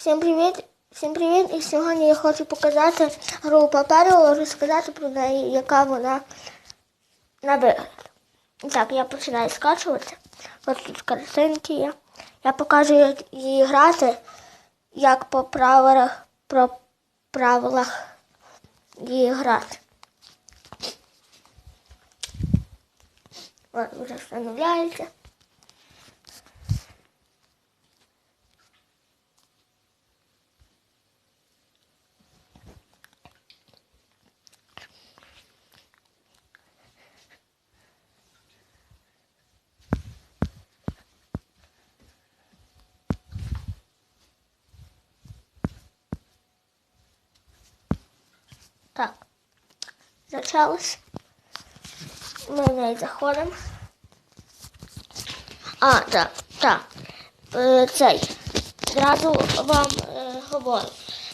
Всім привіт! Всім привіт! І сьогодні я хочу показати гру паперу, розказати про неї, яка вона на вигляд. Так, я починаю скачувати. Ось тут картинки є. Я покажу, її грати, як по правилах, про правилах її грати. От вже встановляється. Так, почалось. Ми в неї заходимо. А, так, так. Е, цей. Зразу вам е, говорю.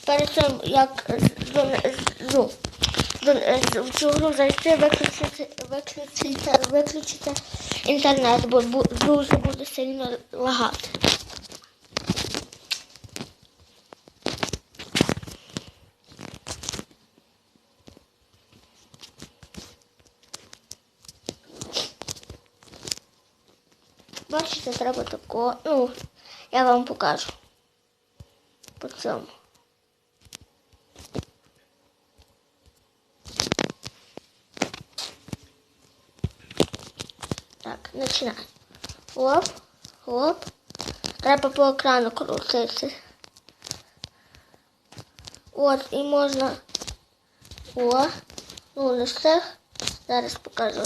Перед тим, як з- до- з- ну, в цю гру зайти, виключити, виключити, виключити інтернет, бо дуже буде сильно лагати. Бачите, треба тако. Ну, я вам покажу. По цьому. Так, починай. Оп, оп. Треба по екрану крутити. От, і можна. О, ну не встиг. Зараз покажу.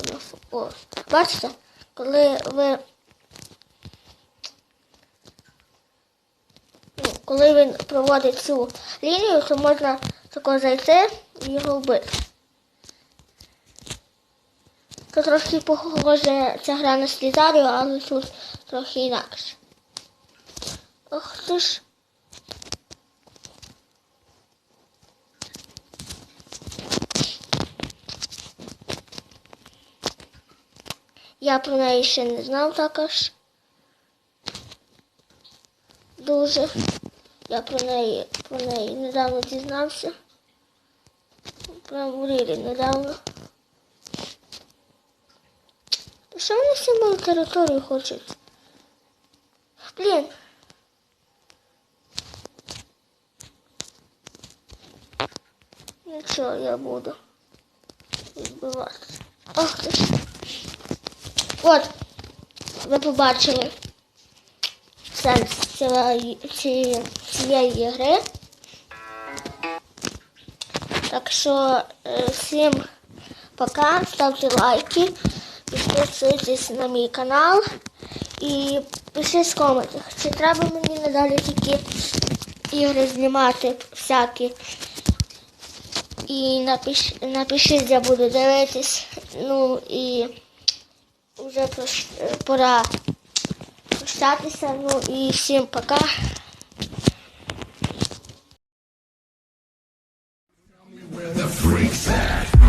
О, бачите, коли ви ну, коли він проводить цю лінію, то можна тако зайти і його вбити. Тут трохи похоже ця гра на слізарію, але тут трохи інакше. Ох ти ж. Я про неї ще не знав також. Дуже. Я про неї, про неї недавно дізнався. Прям в рілі недавно. Та що вони всі мою територію хочуть? Блін. Нічого я буду відбивати. Ох ти ж. От, ви побачили сенс цієї, гри. Так що е, всім пока, ставте лайки, підписуйтесь на мій канал і пишіть в коментах, чи треба мені надалі такі ігри знімати всякі. І напиш, напишіть, я буду дивитись. Ну і вже пора прощатися. Ну і всім пока. The freaks at.